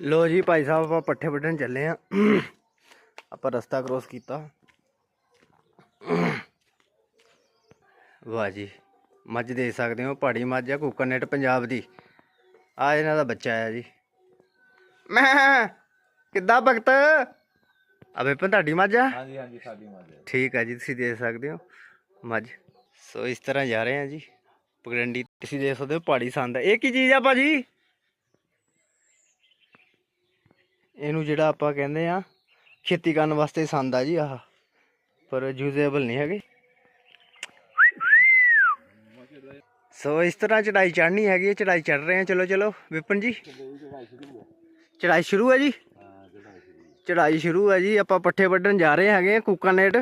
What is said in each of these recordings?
ਲੋ ਜੀ ਭਾਈ ਸਾਹਿਬ ਆਪਾਂ ਪੱਠੇ ਵੱਢਣ ਚੱਲੇ ਆ। ਆਪਾਂ ਰਸਤਾ ਕ੍ਰੋਸ ਕੀਤਾ। ਵਾਹ ਜੀ ਮੱਝ ਦੇ ਸਕਦੇ ਹੋ ਪਹਾੜੀ ਮੱਝ ਆ ਕੁਕਰਨੈਟ ਪੰਜਾਬ ਦੀ। ਆ ਇਹਨਾਂ ਦਾ ਬੱਚਾ ਆ ਜੀ। ਮੈਂ ਕਿੱਦਾਂ ਭਗਤ? ਅਬੇ ਪੰ ਤੁਹਾਡੀ ਮੱਝ ਆ? ਹਾਂਜੀ ਹਾਂਜੀ ਸਾਡੀ ਮੱਝ ਹੈ ਠੀਕ ਆ ਜੀ ਤੁਸੀਂ ਦੇਖ ਸਕਦੇ ਹੋ ਮੱਝ। ਸੋ ਇਸ ਤਰ੍ਹਾਂ ਜਾ ਰਹੇ ਆ ਜੀ। ਪਗਡੰਡੀ ਤੁਸੀਂ ਦੇਖ ਸਕਦੇ ਹੋ ਪਹਾੜੀ ਸੰਦ। ਇਹ ਕੀ ਚੀਜ਼ ਆ ਭਾਜੀ? ਇਹਨੂੰ ਜਿਹੜਾ ਆਪਾਂ ਕਹਿੰਦੇ ਆ, ਖੇਤੀ ਕਰਨ ਵਾਸਤੇ ਸੰਦ ਆ ਜੀ ਆਹ। ਪਰ ਯੂਜ਼ੇਬਲ ਨਹੀਂ ਹੈਗੇ। ਸੋ ਇਸ ਤਰ੍ਹਾਂ ਚੜਾਈ ਚੜਨੀ ਹੈਗੀ ਹੈ, ਚੜਾਈ ਚੜ ਰਹੇ ਆ ਚਲੋ ਚਲੋ, ਵਿਪਨ ਜੀ। ਚੜਾਈ ਸ਼ੁਰੂ ਹੈ ਜੀ। ਚੜਾਈ ਸ਼ੁਰੂ ਹੈ ਜੀ। ਆਪਾਂ ਪੱਠੇ ਵੱਢਣ ਜਾ ਰਹੇ ਹੈਗੇ ਆ ਕੂਕਾ ਨੇਟ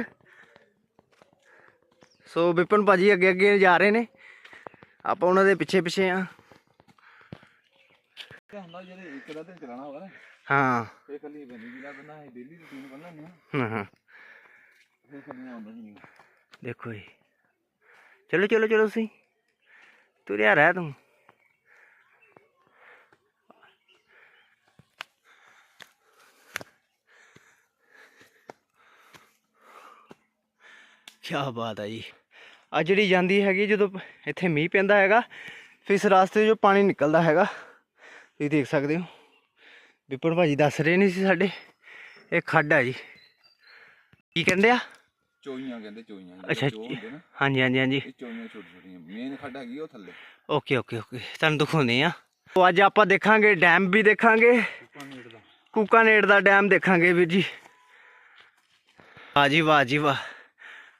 ਸੋ ਵਿਪਨ ਭਾਜੀ ਅੱਗੇ ਅੱਗੇ ਜਾ ਰਹੇ ਨੇ। ਆਪਾਂ ਉਹਨਾਂ ਦੇ ਪਿੱਛੇ ਪਿੱਛੇ ਆ ਹੁੰਦਾ ਜਿਹੜੇ ਇੱਕ ਦਾ ਦਿਨ ਚਲਾਣਾ ਹੋਗਾ ਨਾ। ਹਾਂ। ਇਹ ਕੱਲੀ ਬਣੀ ਜਿਹੜਾ ਬੰਦਾ ਹੈ ਡੇਲੀ ਰੂਟੀਨ ਬੰਦਾ ਨਹੀਂ ਹਾਂ ਹਾਂ। ਫਿਰ ਕੱਲੀ ਆਉਂਦਾ ਨਹੀਂ। ਦੇਖੋ ਜੀ। ਚਲੋ ਚਲੋ ਚਲੋ ਤੁਸੀਂ। ਤੁਰਿਆ ਰਹਿ ਤੂੰ। ਕੀ ਬਾਤ ਹੈ ਜੀ। ਆ ਜਿਹੜੀ ਜਾਂਦੀ ਹੈਗੀ ਜਦੋਂ ਇੱਥੇ ਮੀਂਹ ਪੈਂਦਾ ਹੈਗਾ ਫਿਰ ਇਸ ਰਾਸਤੇ 'ਚੋਂ ਪਾਣੀ ਨਿਕਲਦਾ ਹੈਗਾ। ਤੁਸੀਂ ਦੇਖ ਸਕਦੇ ਹੋ। ਵਿਪਨ ਭਾਜੀ ਦੱਸ ਰਹੇ ਨਹੀਂ ਸੀ ਸਾਡੇ। ਇਹ ਖੱਡ ਹੈ ਜੀ। ਕੀ ਕਹਿੰਦੇ ਆ? ਚੋਈਆਂ ਕਹਿੰਦੇ ਚੋਈਆਂ ਅੱਛਾ ਹਾਂਜੀ ਹਾਂਜੀ ਹਾਂਜੀ। ਇਹ ਚੋਈਆਂ ਛੋਟੀ ਛੋਟੀਆਂ। ਮੇਨ ਖੱਡ ਹੈਗੀ ਉਹ ਥੱਲੇ। Okay okay okay. ਤੁਹਾਨੂੰ ਦਿਖਾਉਂਦੇ ਆ ਉਹ ਅੱਜ ਆਪਾਂ ਦੇਖਾਂਗੇ ਡੈਮ ਵੀ ਦੇਖਾਂਗੇ। ਦਾ ਕੂਕਾਨੇਟ ਦਾ ਡੈਮ ਦੇਖਾਂਗੇ ਵੀਰ ਜੀ। ਵਾਹ ਜੀ ਵਾਹ ਜੀ ਵਾਹ।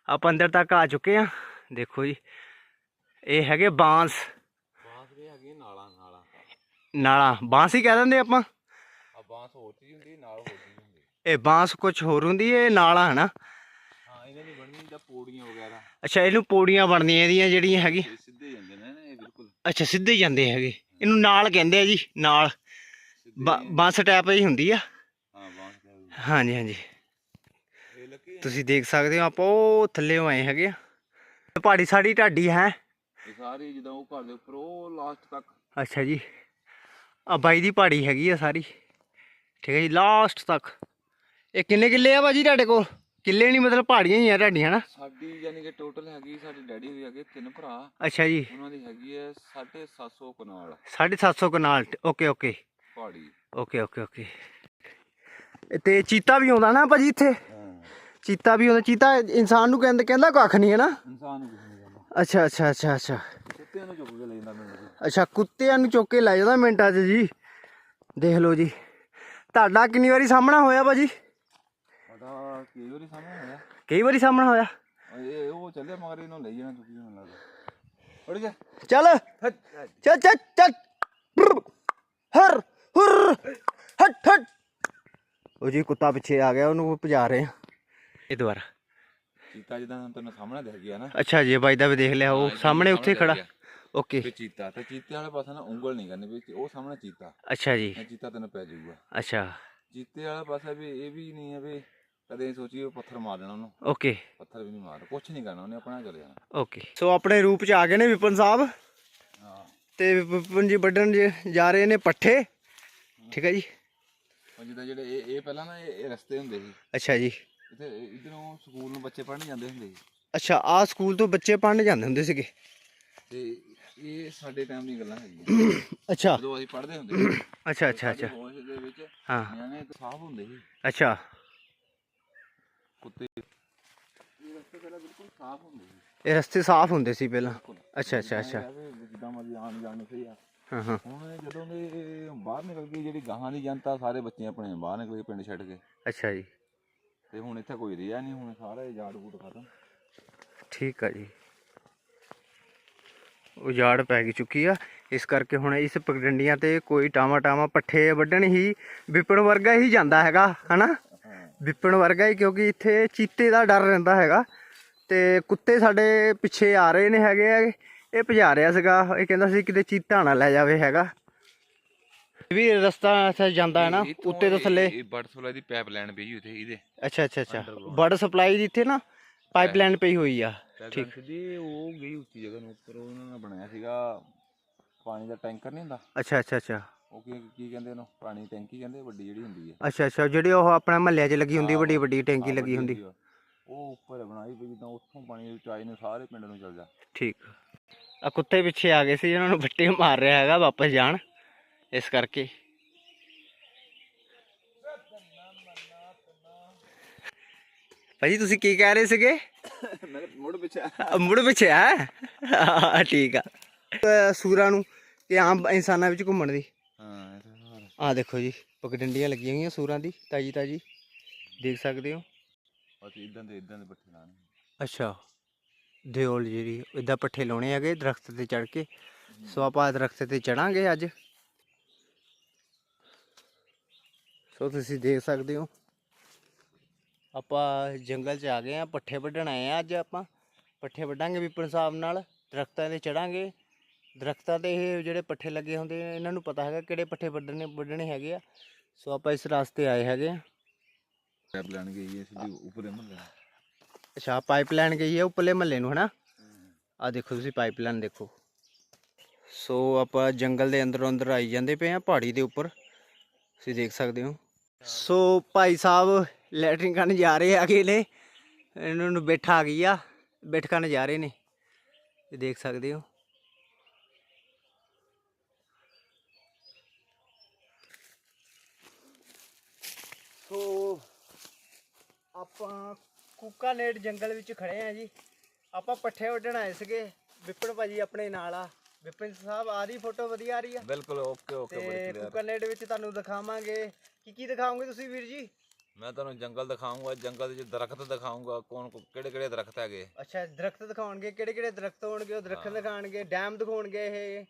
ਆਪਾਂ ਅੰਦਰ ਤੱਕ ਆ ਚੁੱਕੇ ਆ ਦੇਖੋ ਜੀ। ਇਹ ਹੈਗੇ ਬਾਂਸ। ਬਾਂਸ ਦੇ ਹੈਗੇ ਨਾਲਾਂ ਨਾਲਾਂ। ਨਾਲਾ। ਬਾਂਸ ਹੀ ਕਹਿ ਦਿੰਦੇ ਆਪਾਂ ਆ ਬਾਂਸ ਹੋਰ ਚੀਜ਼ ਹੁੰਦੀ ਨਾਲ ਹੋਰ ਚੀਜ਼ ਹੁੰਦੀ ਇਹ ਬਾਂਸ ਕੁਝ ਹੋਰ ਹੁੰਦੀ ਇਹ ਨਾਲਾ ਹੈ ਨਾ ਹਾਂ ਇਹਨਾਂ ਦੀ ਬਣਨੀ ਜਾਂ ਪੌੜੀਆਂ ਵਗੈਰਾ। ਅੱਛਾ ਇਹਨੂੰ ਪੌੜੀਆਂ ਬਣਦੀਆਂ ਇਹਦੀਆਂ ਜਿਹੜੀਆਂ ਹੈਗੀ। ਇਹ ਸਿੱਧੇ ਜਾਂਦੇ ਨੇ ਨਾ ਇਹ ਬਿਲਕੁਲ। ਅੱਛਾ ਸਿੱਧੇ ਜਾਂਦੇ ਹੈਗੇ। ਇਹਨੂੰ ਨਾਲ ਕਹਿੰਦੇ ਆ ਜੀ ਨਾਲ। ਬਾਂਸ ਟੈਪ ਹੀ ਹੁੰਦੀ ਆ। ਹਾਂ ਬਾਂਸ ਦੇ ਹਾਂਜੀ ਹਾਂਜੀ। ਇਹ ਤੁਸੀਂ ਦੇਖ ਸਕਦੇ ਹੋ ਆਪਾਂ ਉਹ ਥੱਲੇ ਆਏ ਹੈਗੇ ਆ। ਪਹਾੜੀ ਸਾਡੀ ਢਾਡੀ ਹੈ। ਇਹ ਸਾਰੀ ਜਦੋਂ ਉਹ ਘਰ ਦੇ ਉੱਪਰ ਉਹ ਲਾਸਟ ਤੱਕ। ਅੱਛਾ ਜੀ। ਆ ਬਾਈ ਦੀ ਪਹਾੜੀ ਹੈਗੀ ਆ ਸਾਰੀ। ਠੀਕ ਹੈ ਜੀ ਲਾਸਟ ਤੱਕ। ਇਹ ਕਿੰਨੇ ਕਿੱਲੇ ਆ ਭਾਜੀ ਤੁਹਾਡੇ ਕੋਲ? ਕਿੱਲੇ ਨਹੀਂ ਮਤਲਬ ਪਹਾੜੀਆਂ ਹੀ ਆ ਤੁਹਾਡੀਆਂ ਨਾ ਸਾਡੀ ਯਾਨੀ ਕਿ ਟੋਟਲ ਹੈਗੀ ਸਾਡੇ ਡੈਡੀ ਹੋਈ ਹੈਗੇ ਤਿੰਨ ਭਰਾ। ਅੱਛਾ ਜੀ। ਉਹਨਾਂ ਦੀ ਹੈਗੀ ਹੈ 750 ਕਨਾਲ। 750 ਕਨਾਲ ਓਕੇ ਓਕੇ। ਪਹਾੜੀ। Okay okay okay. ਤੇ ਚੀਤਾ ਵੀ ਆਉਂਦਾ ਨਾ ਭਾਜੀ ਇੱਥੇ? ਚੀਤਾ ਵੀ ਆਉਂਦਾ ਚੀਤਾ ਇਨਸਾਨ ਨੂੰ ਕਹਿੰਦਾ ਕਹਿੰਦਾ ਕੱਖ ਨਹੀਂ ਹੈ ਨਾ ਇਨਸਾਨ ਨੂੰ ਕਹਿੰਦਾ। ਅੱਛਾ ਅੱਛਾ ਅੱਛਾ ਅੱਛਾ। ਕੁੱਤਿਆਂ ਨੂੰ ਚੁੱਕ ਕੇ ਲੈ ਜਾਂਦਾ ਮੈਨੂੰ ਅੱਛਾ ਕੁੱਤਿਆਂ ਨੂੰ ਚੁੱਕ ਕੇ ਲੈ ਜਾਂਦਾ ਮਿੰਟਾਂ 'ਚ ਜੀ। ਦੇਖ ਲਓ ਜੀ। ਤੁਹਾਡਾ ਕਿੰਨੀ ਵਾਰੀ ਸਾਹਮਣਾ ਹੋਇਆ ਭਾਜੀ? ਕਈ ਵਾਰੀ ਸਾਹਮਣੇ ਹੋਇਆ। ਕਈ ਵਾਰੀ ਸਾਹਮਣਾ ਹੋਇਆ। ਉਹ ਇਹ ਉਹ ਚੱਲੇ ਮਗਰ ਇਹਨੂੰ ਲਈ ਜਾਣਾ ਤੁਸੀਂ ਮੈਨੂੰ ਲੱਗਦਾ। ਉੜ ਜਾ। ਚੱਲ। ਚੱਲ ਚੱਲ ਹਰ ਹੁਰ। ਹਟ ਹਟ। ਉਹ ਜੀ ਕੁੱਤਾ ਪਿੱਛੇ ਆ ਗਿਆ ਉਹਨੂੰ ਭਜਾ ਰਹੇ ਆ ਇਹ ਦੁਬਾਰਾ। ਚੀਤਾ ਜਿੱਦਾਂ ਤੈਨੂੰ ਸਾਹਮਣੇ ਦਿਖ ਗਿਆ ਨਾ। ਅੱਛਾ ਜੀ ਬਾਈ ਦਾ ਵੀ ਦੇਖ ਲਿਆ ਉਹ ਸਾਹਮਣੇ ਉੱਥੇ ਖੜਾ। ਓਕੇ। ਤੇ ਚੀਤਾ ਤੇ ਚੀਤੇ ਵਾਲੇ ਪਾਸੇ ਨਾ ਉਂਗਲ ਨਹੀਂ ਕਰਨੀ ਵੀ ਉਹ ਸਾਹਮਣੇ ਚੀਤਾ। ਅੱਛਾ ਜੀ। ਇਹ ਚੀਤਾ ਤੈਨੂੰ ਪੈ ਜਾਊਗਾ। ਅੱਛਾ। ਚੀਤੇ ਵਾਲੇ ਪਾਸੇ ਵੀ ਇਹ ਵੀ ਨਹੀਂ ਹੈ ਵੀ ਕਦੇ ਸੋਚੀ ਉਹ ਪੱਥਰ ਮਾਰ ਦੇਣਾ ਉਹਨੂੰ। ਓਕੇ। ਪੱਥਰ ਵੀ ਨਹੀਂ ਮਾਰ ਕੁਛ ਨਹੀਂ ਕਰਨਾ ਉਹਨੇ ਆਪਣਾ ਚਲੇ ਜਾਣਾ ਓਕੇ। ਸੋ ਆਪਣੇ ਰੂਪ ਚ ਆ ਗਏ ਨੇ ਵਿਪਨ ਸਾਹਿਬ। ਹਾਂ। ਤੇ ਵਿਪਨ ਜੀ ਵੱਢਣ ਜ- ਰਹੇ ਨੇ ਪੱਠੇ। ਠੀਕ ਹੈ ਜੀ? ਜਿੱਦਾਂ ਜਿਹੜੇ ਇਹ ਇਹ ਪਹਿਲਾਂ ਨਾ ਇਹ ਰਸਤੇ ਹੁੰਦੇ ਸੀ। ਅੱਛਾ ਜੀ। ਇੱਥੇ ਇਧਰੋਂ ਸਕੂਲ ਨੂੰ ਬੱਚੇ ਪੜ੍ਹਨ ਜਾਂਦੇ ਹੁੰਦੇ ਸੀ। ਅੱਛਾ ਆ ਸਕੂਲ ਤੋਂ ਬੱਚੇ ਪੜ੍ਹਨ ਜਾਂਦੇ ਹੁੰਦੇ ਸੀਗੇ? ਤੇ ਇਹ ਸਾਡੇ ਟਾਈਮ ਦੀਆਂ ਗੱਲਾਂ ਹੈਗੀਆਂ। ਅੱਛਾ। ਜਦੋਂ ਅਸੀਂ ਪੜ੍ਹਦੇ ਹੁੰਦੇ ਸੀ। ਅੱਛਾ ਅੱਛਾ ਅੱਛਾ। ਦੇ ਵਿੱਚ ਹਾਂ। ਨਿਆਣੇ ਸਾਫ਼ ਹੁੰਦੇ ਸੀ। ਅੱਛਾ ਕੁੱਤੇ ਇਹ ਰਸਤੇ ਪਹਿਲਾਂ ਬਿਲਕੁਲ ਸਾਫ਼ ਹੁੰਦੇ ਸੀ। ਇਹ ਰਸਤੇ ਸਾਫ਼ ਹੁੰਦੇ ਸੀ ਪਹਿਲਾਂ? ਅੱਛਾ ਅੱਛਾ ਅੱਛਾ। ਜਿੱਦਾਂ ਮਰਜ਼ੀ ਆਉਣ ਜਾਣ ਸਹੀ ਆ। ਹਾਂ ਹਾਂ। ਹੁਣ ਜਦੋਂ ਦੇ ਬਾਹਰ ਨਿਕਲ ਗਈ ਜਿਹੜੀ ਗਾਹਾਂ ਦੀ ਜਨਤਾ ਸਾਰੇ ਬੱਚੇ ਆਪਣੇ ਬਾਹਰ ਨਿਕਲ ਗਏ ਪਿੰਡ ਛੱਡ ਕੇ। ਅੱਛਾ ਜੀ। ਤੇ ਹੁਣ ਇੱਥੇ ਕੋਈ ਰਿਹਾ ਨਹੀਂ ਹੁਣ ਸਾਰੇ ਜਾੜ ਬੂਟ ਖਤਮ। ਠੀਕ ਆ ਜੀ। ਉਜਾੜ ਪੈ ਗਈ ਚੁੱਕੀ ਆ। ਇਸ ਕਰਕੇ ਹੁਣ ਇਸ ਪਗਡੰਡੀਆਂ ਤੇ ਕੋਈ ਟਾਵਾ ਟਾਵਾ ਪੱਠੇ ਵੱਢਣ ਹੀ ਵਿਪਣ ਵਰਗਾ ਹੀ ਜਾਂਦਾ ਹੈਗਾ ਹਨਾ? ਵਿਪਣ ਵਰਗਾ ਹੀ ਕਿਉਂਕਿ ਇੱਥੇ ਚੀਤੇ ਦਾ ਡਰ ਰਹਿੰਦਾ ਹੈਗਾ। ਤੇ ਕੁੱਤੇ ਸਾਡੇ ਪਿੱਛੇ ਆ ਰਹੇ ਨੇ ਹੈਗੇ ਆ। ਇਹ ਭਜਾ ਰਿਹਾ ਸੀਗਾ। ਇਹ ਕਹਿੰਦਾ ਸੀ ਕਿਤੇ ਚੀਤਾ ਨਾ ਲੈ ਜਾਵੇ ਹੈਗਾ। ਵੀ ਰਸਤਾ ਇੱਥੇ ਜਾਂਦਾ ਹੈ ਨਾ ਉੱਤੇ ਤੋਂ ਥੱਲੇ। ਇਹ ਬਰਡ ਸਪਲਾਈ ਦੀ ਪਾਈਪ ਲਾਈਨ ਪਈ ਉੱਥੇ ਇਹਦੇ। ਅੱਛਾ ਅੱਛਾ ਅੱਛਾ। ਵਾਟਰ ਸਪਲਾਈ ਦੀ ਇੱਥੇ ਨਾ ਪਾਈਪਲਾਈਨ ਪਈ ਹੋਈ ਆ। ਠੀਕ। ਸਿੱਧੀ ਉਹ ਗਈ ਉੱਚੀ ਜਗ੍ਹਾ ਨੂੰ ਉੱਪਰ ਉਹਨਾਂ ਨੇ ਬਣਾਇਆ ਸੀਗਾ ਪਾਣੀ ਦਾ ਟੈਂਕਰ ਨਹੀਂ ਹੁੰਦਾ? ਅੱਛਾ ਅੱਛਾ ਅੱਛਾ। ਉਹ ਕੀ ਕੀ ਕਹਿੰਦੇ ਉਹਨੂੰ? ਪਾਣੀ ਟੈਂਕੀ ਕਹਿੰਦੇ ਵੱਡੀ ਜਿਹੜੀ ਹੁੰਦੀ ਹੈ ਅੱਛਾ ਅੱਛਾ। ਜਿਹੜੀ ਉਹ ਆਪਣਾ ਮਹੱਲਿਆਂ 'ਚ ਲੱਗੀ ਹੁੰਦੀ ਵੱਡੀ ਵੱਡੀ ਟੈਂਕੀ ਲੱਗੀ ਹੁੰਦੀ। ਉਹ ਉੱਪਰ ਬਣਾਈ ਪਈ ਜਿੱਦਾਂ ਉੱਥੋਂ ਪਾਣੀ ਉਚਾਈ ਨੂੰ ਸਾਰੇ ਪਿੰਡ ਨੂੰ ਚੱਲ ਜਾ। ਠੀਕ। ਆ ਕੁੱਤੇ ਪਿੱਛੇ ਆ ਗਏ ਸੀ ਜਿਹਨਾਂ ਨੂੰ ਬੱਟੇ ਮਾਰ ਰਿਹਾ ਹੈਗਾ ਵਾਪਸ ਜਾਣ। ਇਸ ਕਰਕੇ। ਭਾਜੀ ਤੁਸੀਂ ਕੀ ਕਹਿ ਰਹੇ ਸੀਗੇ? ਮੁੜ ਪਿੱਛੇ ਮੁੜ ਪਿੱਛੇ ਆ? ਠੀਕ ਆ। ਸੂਰਾਂ ਨੂੰ ਤੇ ਆਮ ਇਨਸਾਨਾਂ ਵਿੱਚ ਘੁੰਮਣ ਦੀ। ਹਾਂ। ਆ ਦੇਖੋ ਜੀ ਪਗਡੰਡੀਆਂ ਲੱਗੀਆਂ ਹੋਈਆਂ ਸੂਰਾਂ ਦੀ। ਤਾਜੀ ਤਾਜੀ ਦੇਖ ਸਕਦੇ ਹੋ। ਅਸੀਂ ਇਦਾਂ ਦੇ ਇਦਾਂ ਦੇ ਪੱਠੇ ਲਾਣੇ ਅੱਛਾ। ਦਿਓਲ ਜਿਹੜੀ ਇਦਾਂ ਪੱਠੇ ਲਾਉਣੇ ਹੈਗੇ ਦਰਖਤ ਤੇ ਚੜ ਕੇ। ਸੋ ਆਪਾਂ ਦਰਖਤ ਤੇ ਚੜਾਂਗੇ ਅੱਜ। ਸੋ ਤੁਸੀਂ ਦੇਖ ਸਕਦੇ ਹੋ। ਆਪਾਂ ਜੰਗਲ 'ਚ ਆ ਗਏ ਆ ਪੱਠੇ ਵੱਢਣ ਆਏ ਆ ਅੱਜ ਆਪਾਂ। ਪੱਠੇ ਵੱਢਾਂਗੇ ਵਿਪਨ ਸਾਹਿਬ ਨਾਲ ਦਰਖਤਾਂ ਤੇ ਚੜਾਂਗੇ ਦਰਖਤਾਂ ਤੇ ਇਹ ਜਿਹੜੇ ਪੱਠੇ ਲੱਗੇ ਹੁੰਦੇ ਇਹਨਾਂ ਨੂੰ ਪਤਾ ਹੈਗਾ ਕਿਹੜੇ ਪੱਠੇ ਵੱਢਣੇ ਵੱਢਣੇ ਹੈਗੇ ਆ। ਸੋ ਆਪਾਂ ਇਸ ਰਾਸਤੇ ਆਏ ਹੈਗੇ ਆ ਲੈਣ ਗਈ ਹੈ ਸਿੱਧੀ ਉੱਪਰੇ ਮੱਲੇ ਅੱਛਾ ਪਾਈਪਲਾਈਨ ਗਈ ਹੈ ਉੱਪਰਲੇ ਮਹੱਲੇ ਨੂੰ ਹਨਾ? ਆ ਦੇਖੋ ਤੁਸੀਂ ਪਾਈਪਲਾਈਨ ਦੇਖੋ। ਸੋ ਆਪਾਂ ਜੰਗਲ ਦੇ ਅੰਦਰੋਂ ਅੰਦਰ ਆਈ ਜਾਂਦੇ ਪਏ ਆ ਪਹਾੜੀ ਦੇ ਉੱਪਰ। ਤੁਸੀਂ ਦੇਖ ਸਕਦੇ ਹੋ। ਸੋ ਭਾਈ ਸਾਹਿਬ ਲੈਟਰਿੰਗ ਕਰਨ ਜਾ ਰਹੇ ਹੈਗੇ ਨੇ ਇਹਨਾਂ ਨੂੰ ਬੈਠਾ ਆ ਗਈ ਆ ਬੈਠ ਕਰਨ ਜਾ ਰਹੇ ਨੇ। ਇਹ ਦੇਖ ਸਕਦੇ ਹੋ। ਸੋ ਆਪਾਂ ਕੁੱਕਾਨੇਟ ਜੰਗਲ ਵਿੱਚ ਖੜੇ ਆ ਜੀ। ਆਪਾਂ ਪੱਠੇ ਵੱਢਣ ਆਏ ਸੀਗੇ। ਵਿਪਨ ਭਾਜੀ ਆਪਣੇ ਨਾਲ ਆ। ਵਿਪਨ ਸਾਹਿਬ ਆ ਰਹੀ ਫੋਟੋ? ਵਧੀਆ ਆ ਰਹੀ ਆ? ਬਿਲਕੁਲ ਓਕੇ ਓਕੇ ਬੜੀ ਤੇ ਕਲੀਅਰ ਕੁੱਕਾਨੇਟ ਵਿੱਚ ਤੁਹਾਨੂੰ ਦਿਖਾਵਾਂਗੇ। ਕੀ ਕੀ ਦਿਖਾਓਗੇ ਤੁਸੀਂ ਵੀਰ ਜੀ? ਮੈਂ ਤੁਹਾਨੂੰ ਜੰਗਲ ਦਿਖਾਉਂਗਾ ਜੰਗਲ ਦੇ ਵਿੱਚ ਦਰਖਤ ਦਿਖਾਉਂਗਾ ਕੌਣ ਕਿਹੜੇ ਕਿਹੜੇ ਦਰਖਤ ਹੈਗੇ? ਅੱਛਾ ਦਰਖਤ ਦਿਖਾਉਣਗੇ। ਕਿਹੜੇ ਕਿਹੜੇ ਦਰਖਤ ਹੋਣਗੇ? ਉਹ ਦਰਖਤ ਦਿਖਾਣਗੇ ਡੈਮ ਦਿਖਾਉਣਗੇ ਇਹ।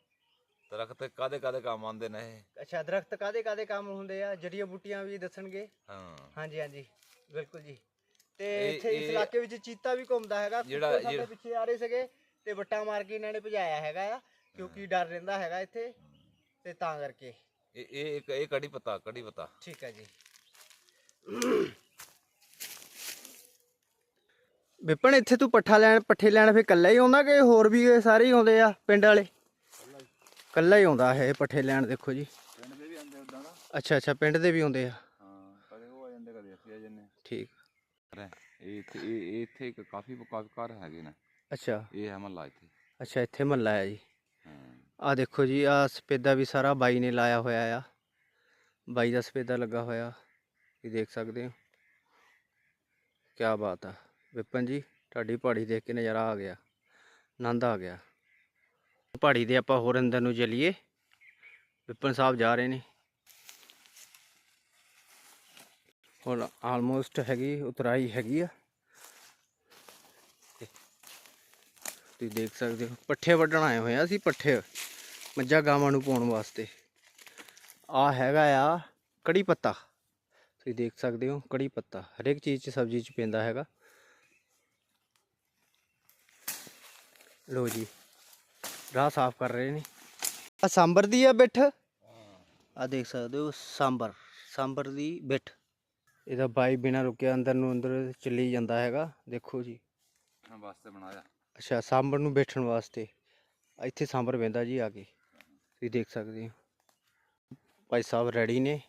ਦਰਖਤ ਕਾਦੇ ਕਾਦੇ ਕੰਮ ਆਉਂਦੇ ਨੇ ਇਹ? ਅੱਛਾ ਦਰਖਤ ਕਾਦੇ ਕਾਦੇ ਕੰਮ ਹੁੰਦੇ ਆ? ਜੜੀਆਂ ਬੂਟੀਆਂ ਵੀ ਦੱਸਣਗੇ? ਹਾਂ। ਹਾਂਜੀ ਹਾਂਜੀ। ਬਿਲਕੁਲ ਜੀ। ਤੇ ਇਹ- ਇੱਥੇ ਇਸ ਇਹ- ਇਲਾਕੇ ਵਿੱਚ ਚੀਤਾ ਵੀ ਘੁੰਮਦਾ ਹੈਗਾ। ਜਿਹੜਾ- ਕੁੱਤੇ ਸਾਡੇ ਜਿਹੜਾ- ਪਿੱਛੇ ਆ ਰਹੇ ਸੀਗੇ ਤੇ ਵੱਟਾਂ ਮਾਰ ਕੇ ਇਹਨਾਂ ਨੇ ਭਜਾਇਆ ਹੈਗਾ ਆ ਕਿਉਂਕਿ ਡਰ ਰਹਿੰਦਾ ਹੈਗਾ ਇੱਥੇ। ਤੇ ਤਾਂ ਕਰਕੇ। ਇਹ ਇਹ ਇੱਕ ਇਹ ਕੜੀ ਪਤਾ ਕੜੀ ਪਤਾ। ਠੀਕ ਹੈ ਜੀ। ਵਿਪਨ ਇੱਥੇ ਤੂੰ ਪੱਠਾ ਲੈਣ ਪੱਠੇ ਲੈਣ ਫੇ ਇਕੱਲਾ ਹੀ ਆਉਂਦਾ ਕਿ ਹੋਰ ਵੀ ਸਾਰੇ ਹੀ ਆਉਂਦੇ ਆ ਪਿੰਡ ਵਾਲੇ? ਇਕੱਲਾ ਹੀ ਆਉਂਦਾ ਇਹ ਪੱਠੇ ਲੈਣ ਦੇਖੋ ਜੀ। ਪਿੰਡ ਦੇ ਵੀ ਆਉਂਦੇ ਉਦਾਂ ਦਾ। ਅੱਛਾ ਅੱਛਾ ਪਿੰਡ ਦੇ ਵੀ ਆਉਂਦੇ ਆ। ਹਾਂ ਕਦੇ ਉਹ ਆ ਜਾਂਦੇ ਕਦੇ ਅਸੀਂ ਆ ਜੰਨੇ ਠੀਕ। ਇਹ ਇੱਥੇ ਇਹ ਇੱਥੇ ਇੱਕ ਕਾਫੀ ਕਾਫੀ ਘਰ ਹੈਗੇ ਨੇ। ਅੱਛਾ। ਇਹ ਹੈ ਮਹੱਲਾ ਇੱਥੇ। ਅੱਛਾ ਇੱਥੇ ਮਹੱਲਾ ਹੈ ਜੀ। ਹਾਂ। ਆ ਦੇਖੋ ਜੀ ਆ ਸਪੇਦਾ ਵੀ ਸਾਰਾ ਬਾਈ ਨੇ ਲਾਇਆ ਹੋਇਆ ਆ। ਬਾਈ ਦਾ ਸਪੇਦਾ ਲੱਗਾ ਹੋਇਆ। ਇਹ ਦੇਖ ਸਕਦੇ ਹੋ। ਕੀ ਬਾਤ ਆ। ਵਿਪਨ ਜੀ ਤੁਹਾਡੀ ਪਹਾੜੀ ਦੇਖ ਕੇ ਨਜ਼ਾਰਾ ਆ ਗਿਆ। ਆਨੰਦ ਆ ਗਿਆ। ਪਹਾੜੀ ਦੇ ਆਪਾਂ ਹੋਰ ਅੰਦਰ ਨੂੰ ਚਲੀਏ। ਵਿਪਨ ਸਾਹਿਬ ਜਾ ਰਹੇ ਨੇ। ਹੁਣ ਆਲਮੋਸਟ ਹੈਗੀ, ਉਤਰਾਈ ਹੈਗੀ ਆ। ਤੁਸੀਂ ਦੇਖ ਸਕਦੇ ਹੋ, ਪੱਠੇ ਵੱਢਣ ਆਏ ਹੋਏ ਆ ਅਸੀਂ ਪੱਠੇ। ਮੱਝਾਂ ਗਾਵਾਂ ਨੂੰ ਪਾਉਣ ਵਾਸਤੇ। ਆ ਹੈਗਾ ਆ ਕੜੀ ਪੱਤਾ। ਤੁਸੀਂ ਦੇਖ ਸਕਦੇ ਹੋ ਕੜੀ ਪੱਤਾ। ਹਰੇਕ ਚੀਜ਼ 'ਚ ਸਬਜ਼ੀ 'ਚ ਪੈਂਦਾ ਹੈਗਾ। ਲੋ ਜੀ। ਰਾਹ ਸਾਫ਼ ਕਰ ਰਹੇ ਨੇ। ਆ ਸਾਂਬਰ ਦੀ ਆ ਬਿੱਠ। ਆ ਦੇਖ ਸਕਦੇ ਹੋ ਸਾਂਬਰ ਸਾਂਬਰ ਦੀ ਬਿੱਠ। ਇਹਦਾ ਬਾਈ ਬਿਨਾ ਰੁਕਿਆ ਅੰਦਰ ਨੂੰ ਅੰਦਰ ਚੱਲੀ ਜਾਂਦਾ ਹੈਗਾ ਦੇਖੋ ਜੀ। ਹਾਂ ਵਾਸਤੇ ਬਣਾਇਆ। ਅੱਛਾ ਸਾਂਬਰ ਨੂੰ ਬੈਠਣ ਵਾਸਤੇ। ਇੱਥੇ ਸਾਂਬਰ ਬਹਿੰਦਾ ਜੀ ਆ ਕੇ। ਤੁਸੀਂ ਦੇਖ ਸਕਦੇ ਹੋ। ਭਾਈ ਸਾਹਿਬ ਰੈਡੀ ਨੇ।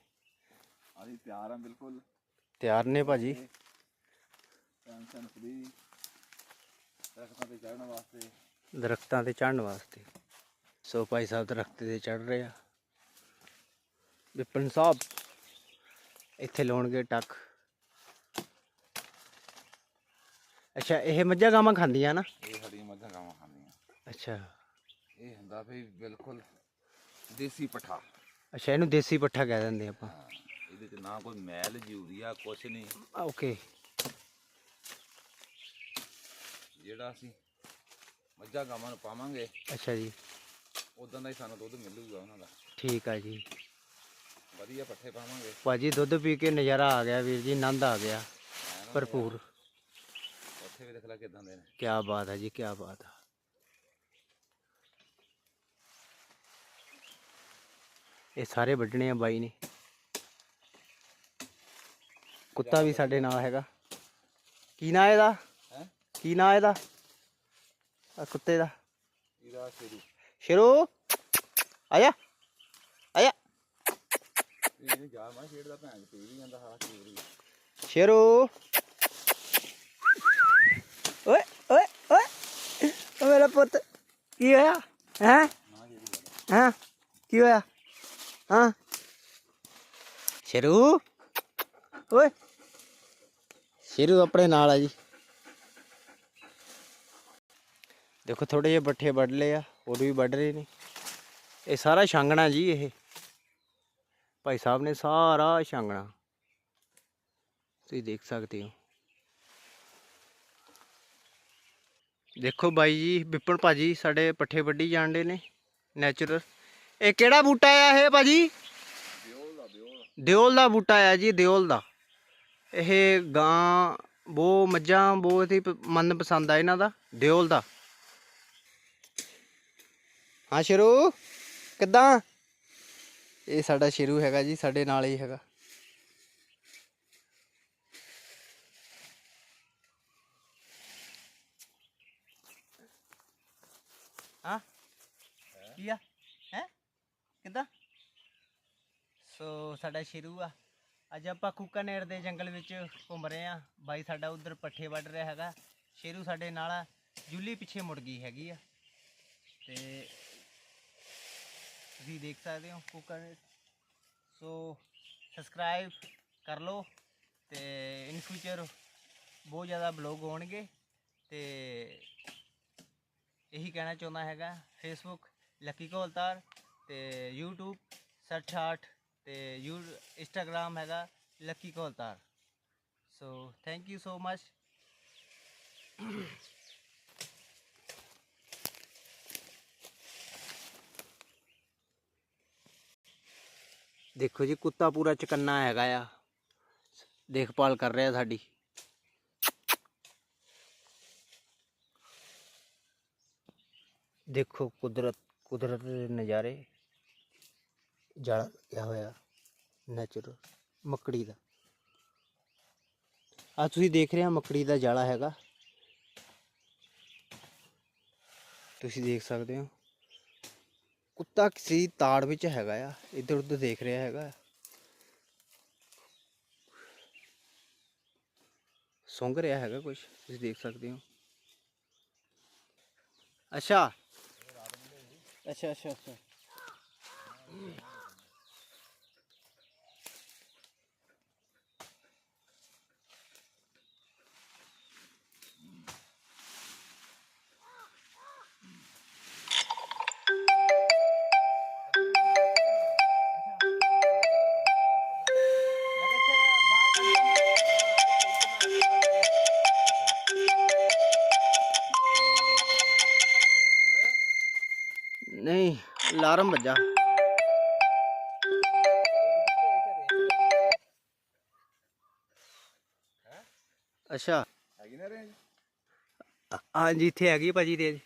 ਅਸੀਂ ਤਿਆਰ ਹਾਂ ਬਿਲਕੁਲ। ਤਿਆਰ ਨੇ ਭਾਜੀ। ਟੈਨਸ਼ਨ ਫ੍ਰੀ ਦਰਖਤਾਂ ਤੇ ਚੜ੍ਹਨ ਵਾਸਤੇ। ਦਰਖਤਾਂ ਤੇ ਚੜ੍ਹਨ ਵਾਸਤੇ। ਸੋ ਭਾਈ ਸਾਹਿਬ ਦਰਖਤ ਤੇ ਚੜ੍ਹ ਰਹੇ ਆ। ਵਿਪਨ ਸਾਹਿਬ ਇੱਥੇ ਲਾਉਣਗੇ ਟੱਕ। ਅੱਛਾ ਇਹ ਮੱਝਾਂ ਗਾਵਾਂ ਖਾਂਦੀਆਂ ਨਾ? ਇਹ ਸਾਡੀਆਂ ਮੱਝਾਂ ਗਾਵਾਂ ਖਾਂਦੀਆਂ। ਅੱਛਾ। ਇਹ ਹੁੰਦਾ ਵੀ ਬਿਲਕੁਲ ਦੇਸੀ ਪਠਾ। ਅੱਛਾ ਇਹਨੂੰ ਦੇਸੀ ਪੱਠਾ ਕਹਿ ਦਿੰਦੇ ਆਪਾਂ। ਹਾਂ ਇਹਦੇ ਚ ਨਾ ਕੋਈ ਮੈਲ ਯੂਰੀਆ ਕੁਛ ਨਹੀਂ। ਓਕੇ। ਜਿਹੜਾ ਅਸੀਂ ਮੱਝਾਂ ਗਾਵਾਂ ਨੂੰ ਪਾਵਾਂਗੇ। ਅੱਛਾ ਜੀ। ਉਦਾਂ ਦਾ ਹੀ ਸਾਨੂੰ ਦੁੱਧ ਮਿਲੂਗਾ ਉਹਨਾਂ ਦਾ। ਠੀਕ ਆ ਜੀ। ਵਧੀਆ ਪੱਠੇ ਪਾਵਾਂਗੇ। ਭਾਜੀ ਦੁੱਧ ਪੀ ਕੇ ਨਜ਼ਾਰਾ ਆ ਗਿਆ ਵੀਰ ਜੀ ਆਨੰਦ ਆ ਗਿਆ। ਭਰਪੂਰ। ਉੱਥੇ ਵੀ ਦੇਖ ਲੈ ਕਿਦਾਂ ਦੇ ਨੇ। ਕੀ ਬਾਤ ਹੈ ਜੀ ਕੀ ਬਾਤ ਹੈ ਇਹ ਸਾਰੇ ਵੱਢਣੇ ਆ ਬਾਈ ਨੇ। ਕੁੱਤਾ ਵੀ ਸਾਡੇ ਨਾਲ ਹੈਗਾ। ਕੀ ਨਾਂ ਇਹਦਾ? ਹੈ? ਕੀ ਨਾਂ ਇਹਦਾ? ਆ ਕੁੱਤੇ ਦਾ ਇਹਦਾ ਸ਼ੇਰੂ ਸ਼ੇਰੂ ਆਇਆ ਆਇਆ ਇਹਨੇ ਜਾ ਮੈਂ ਖੇਡਦਾ ਭੈਣ ਤੇ ਵੀ ਜਾਂਦਾ ਸਾਰਾ ਖੇਡ ਸ਼ੇਰੂ ਓਏ ਓਏ ਓਏ ਓ ਮੇਰਾ ਪੁੱਤ ਕੀ ਹੋਇਆ ਹੈ ਹਾਂ ਕੀ ਹੋਇਆ ਹਾਂ ਸ਼ੇਰੂ ਓਏ ਸ਼ੇਰੂ ਆਪਣੇ ਨਾਲ ਆ ਜੀ ਦੇਖੋ ਥੋੜੇ ਜਿਹੇ ਬੱਠੇ ਵੱਢ ਲਏ ਆ ਹੋਰ ਵੀ ਵੱਢ ਰਹੇ ਨੇ। ਇਹ ਸਾਰਾ ਛਾਂਗਣਾ ਜੀ ਇਹ। ਭਾਈ ਸਾਹਿਬ ਨੇ ਸਾਰਾ ਛਾਂਗਣਾ। ਤੁਸੀਂ ਦੇਖ ਸਕਦੇ ਹੋ। ਦੇਖੋ ਬਾਈ ਜੀ, ਵਿਪਨ ਭਾਜੀ ਸਾਡੇ ਪੱਠੇ ਵੱਢੀ ਜਾਣਦੇ ਨੇ ਨੈਚੁਰਲ ਇਹ ਕਿਹੜਾ ਬੂਟਾ ਆ ਇਹ ਭਾਜੀ? ਦਿਓਲ ਦਾ ਬੂਟਾ ਆ ਜੀ, ਦਿਓਲ ਦਾ। ਇਹ ਗਾਂ, ਬੋ ਮੱਝਾਂ ਬਹੁਤ ਹੀ ਪ- ਮਨ ਪਸੰਦ ਆ ਇਹਨਾਂ ਦਾ, ਦਿਓਲ ਦਾ। ਹਾਂ ਸ਼ੇਰੂ? ਕਿੱਦਾਂ? ਇਹ ਸਾਡਾ ਸ਼ੇਰੂ ਹੈਗਾ ਜੀ, ਸਾਡੇ ਨਾਲ ਹੀ ਹੈਗਾ। ਹਾਂ? ਕੀ ਆ? ਹੈ? ਕਿੱਦਾਂ? ਸੋ ਸਾਡਾ ਸ਼ੇਰੂ ਆ। ਅੱਜ ਆਪਾਂ ਕੂਕਾਨੇਰ ਦੇ ਜੰਗਲ ਵਿੱਚ ਘੁੰਮ ਰਹੇ ਆ ਬਾਈ ਸਾਡਾ ਉਧਰ ਪੱਠੇ ਵੱਢ ਰਿਹਾ ਹੈਗਾ। ਸ਼ੇਰੂ ਸਾਡੇ ਨਾਲ ਆ। ਜੁੱਲੀ ਪਿੱਛੇ ਮੁੜ ਗਈ ਹੈਗੀ ਆ। ਤੇ ਤੁਸੀਂ ਦੇਖ ਸਕਦੇ ਹੋ ਕੂਕਾਨੇਰ ਸੋ ਸਬਸਕ੍ਰਾਈਬ ਕਰ ਲਓ ਤੇ ਇਨ ਫਿਊਚਰ ਬਹੁਤ ਜ਼ਿਆਦਾ ਬਲੌਗ ਹੋਣਗੇ ਤੇ ਇਹੀ ਕਹਿਣਾ ਚਾਹੁੰਦਾ ਹੈਗਾ ਫੇਸਬੁੱਕ ਲੱਕੀ ਕੋਲਤਾਰ ਤੇ YouTube ਸਰਚ ਹਾਰਟ ਤੇ ਯੂ ਇੰਸਟਾਗ੍ਰam ਹੈਗਾ Lucky Koltar so thank you so much ਦੇਖੋ ਜੀ, ਕੁੱਤਾ ਪੂਰਾ ਚਕੰਨਾ ਹੈਗਾ ਆ। ਦੇਖਭਾਲ ਕਰ ਰਿਹਾ ਸਾਡੀ। ਦੇਖੋ ਕੁਦਰਤ ਕੁਦਰਤ ਦੇ ਨਜ਼ਾਰੇ। ਜਾਲਾ ਲੱਗਿਆ ਹੋਇਆ ਨੈਚੁਰਲ ਮੱਕੜੀ ਦਾ। ਆ ਤੁਸੀਂ ਦੇਖ ਰਹੇ ਹੋ ਮੱਕੜੀ ਦਾ ਜਾਲਾ ਹੈਗਾ। ਤੁਸੀਂ ਦੇਖ ਸਕਦੇ ਹੋ। ਕੁੱਤਾ ਕਿਸੇ ਤਾੜ ਵਿੱਚ ਹੈਗਾ ਆ, ਇੱਧਰ ਉੱਧਰ ਦੇਖ ਰਿਹਾ ਹੈਗਾ ਸੁੰਘ ਰਿਹਾ ਹੈਗਾ ਕੁਝ ਤੁਸੀਂ ਦੇਖ ਸਕਦੇ ਹੋ। ਅੱਛਾ। ਅੱਛਾ ਅੱਛਾ ਅੱਛਾ। ਅਲਾਰਮ ਵੱਜਾ। ਅੱਛਾ। ਹੈਗੀ ਨਾ ਰੇਂਜ ਹਾਂਜੀ ਇੱਥੇ ਹੈਗੀ ਭਾਜੀ ਰੇਂਜ